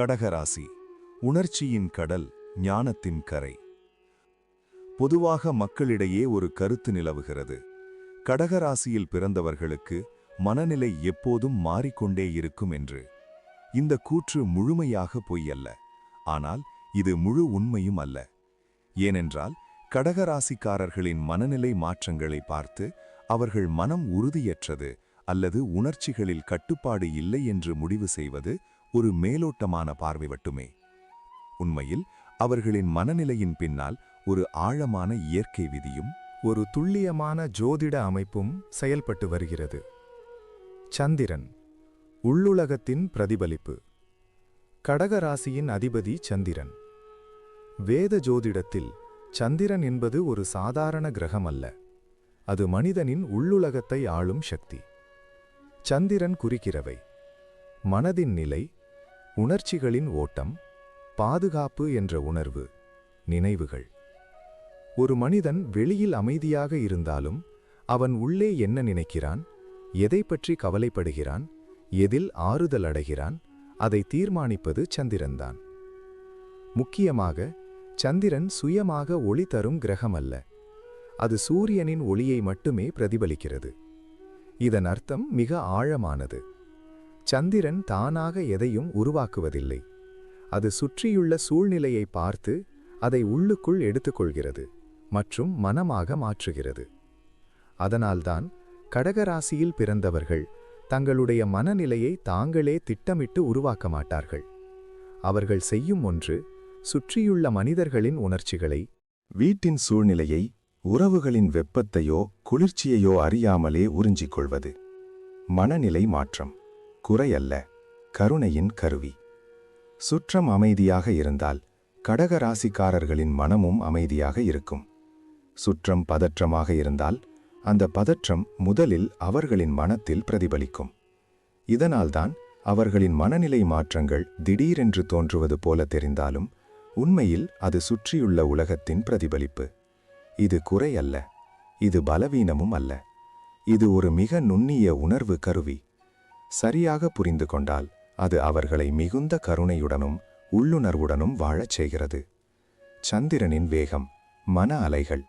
கடகராசி உணர்ச்சியின் கடல் ஞானத்தின் கரை. பொதுவாக மக்களிடையே ஒரு கருத்து நிலவுகிறது. கடகராசியில் பிறந்தவர்களுக்கு மனநிலை எப்போதும் மாறிக்கொண்டே இருக்கும் என்று. இந்த கூற்று முழுமையாக பொய்யல்ல ஆனால் இது முழு உண்மையும் அல்ல. ஏனென்றால் கடகராசிக்காரர்களின் மனநிலை மாற்றங்களை பார்த்து அவர்கள் மனம் உறுதியற்றது அல்லது உணர்ச்சிகளில் கட்டுப்பாடு இல்லை என்று முடிவு செய்வது ஒரு மேலோட்டமான பார்வை மட்டுமே உண்மையில் அவர்களின் மனநிலையின் பின்னால் ஒரு ஆழமான இயற்கை விதியும் ஒரு துல்லியமான ஜோதிட அமைப்பும் செயல்பட்டு வருகிறது. சந்திரன் உள்ளுலகத்தின் பிரதிபலிப்பு. கடகராசியின் அதிபதி சந்திரன். வேத ஜோதிடத்தில் சந்திரன் என்பது ஒரு சாதாரண கிரகம் அல்ல. அது மனிதனின் உள்ளுலகத்தை ஆளும் சக்தி. சந்திரன் குறிக்கிறவை. மனதின் நிலை உணர்ச்சிகளின் ஓட்டம் பாதுகாப்பு என்ற உணர்வு நினைவுகள். ஒரு மனிதன் வெளியில் அமைதியாக இருந்தாலும் அவன் உள்ளே என்ன நினைக்கிறான் எதை பற்றி கவலைப்படுகிறான் எதில் ஆறுதல் அடைகிறான் அதை தீர்மானிப்பது சந்திரன்தான். முக்கியமாக சந்திரன் சுயமாக ஒளி தரும் கிரகம் அல்ல அது சூரியனின் ஒளியை மட்டுமே பிரதிபலிக்கிறது. இதன் அர்த்தம் மிக ஆழமானது. சந்திரன் தானாக எதையும் உருவாக்குவதில்லை. அது சுற்றியுள்ள சூழ்நிலையை பார்த்து அதை உள்ளுக்குள் எடுத்துக்கொள்கிறது மற்றும் மனமாக மாற்றுகிறது. அதனால்தான் கடகராசியில் பிறந்தவர்கள் தங்களுடைய மனநிலையை தாங்களே திட்டமிட்டு உருவாக்க மாட்டார்கள். அவர்கள் செய்யும் ஒன்று சுற்றியுள்ள மனிதர்களின் உணர்ச்சிகளை வீட்டின் சூழ்நிலையை உறவுகளின் வெப்பத்தையோ குளிர்ச்சியையோ அறியாமலே உறிஞ்சிக் கொள்வது மனநிலை மாற்றம். குறையல்ல கருணையின் கருவி. சுற்றம் அமைதியாக இருந்தால் கடக ராசிக்காரர்களின் மனமும் அமைதியாக இருக்கும். சுற்றம் பதற்றமாக இருந்தால் அந்த பதற்றம் முதலில் அவர்களின் மனத்தில் பிரதிபலிக்கும். இதனால்தான் அவர்களின் மனநிலை மாற்றங்கள் திடீரென்று தோன்றுவது போல தெரிந்தாலும் உண்மையில் அது சுற்றியுள்ள உலகத்தின் பிரதிபலிப்பு. இது குறை அல்ல இது பலவீனமும் அல்ல. இது ஒரு மிக நுண்ணிய உணர்வு கருவி. சரியாக புரிந்து கொண்டால் அது அவர்களை மிகுந்த கருணையுடனும் உள்ளுணர்வுடனும் வாழச் செய்கிறது. சந்திரனின் வேகம் மன அலைகள்.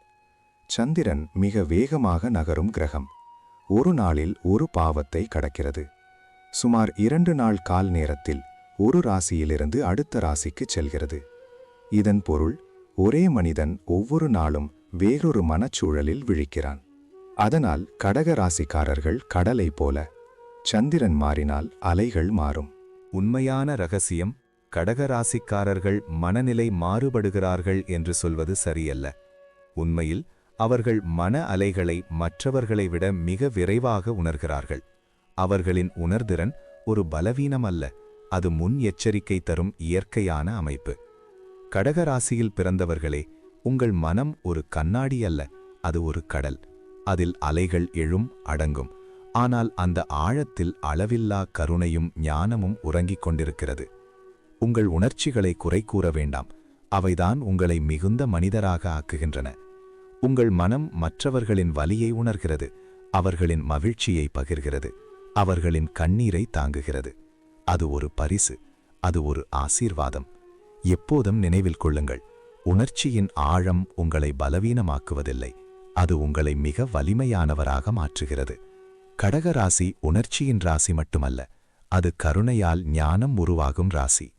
சந்திரன் மிக வேகமாக நகரும் கிரகம். ஒரு நாளில் ஒரு பாவத்தை கடக்கிறது. சுமார் இரண்டு நாள் கால் நேரத்தில் ஒரு ராசியிலிருந்து அடுத்த ராசிக்குச் செல்கிறது. இதன் பொருள் ஒரே மனிதன் ஒவ்வொரு நாளும் வேறொரு மனச்சூழலில் விழிக்கிறான். அதனால் கடக ராசிக்காரர்கள் கடலை போல சந்திரன் மாறினால் அலைகள் மாறும். உண்மையான ரகசியம் கடகராசிக்காரர்கள் மனநிலை மாறுபடுகிறார்கள் என்று சொல்வது சரியல்ல. உண்மையில் அவர்கள் மன அலைகளை மற்றவர்களை விட மிக விரைவாக உணர்கிறார்கள். அவர்களின் உணர்திறன் ஒரு பலவீனம் அல்ல அது முன் எச்சரிக்கை தரும் இயற்கையான அமைப்பு. கடகராசியில் பிறந்தவர்களே உங்கள் மனம் ஒரு கண்ணாடி அல்ல அது ஒரு கடல். அதில் அலைகள் எழும் அடங்கும். ஆனால் அந்த ஆழத்தில் அளவில்லா கருணையும் ஞானமும் உறங்கிக் கொண்டிருக்கிறது. உங்கள் உணர்ச்சிகளை குறை கூற வேண்டாம். அவைதான் உங்களை மிகுந்த மனிதராக ஆக்குகின்றன. உங்கள் மனம் மற்றவர்களின் வலியை உணர்கிறது. அவர்களின் மகிழ்ச்சியை பகிர்கிறது. அவர்களின் கண்ணீரை தாங்குகிறது. அது ஒரு பரிசு. அது ஒரு ஆசீர்வாதம். எப்போதும் நினைவில் கொள்ளுங்கள். உணர்ச்சியின் ஆழம் உங்களை பலவீனமாக்குவதில்லை. அது உங்களை மிக வலிமையானவராக மாற்றுகிறது. கடக ராசி உணர்ச்சியின் ராசி மட்டுமல்ல அது கருணையால் ஞானம் உருவாகும் ராசி.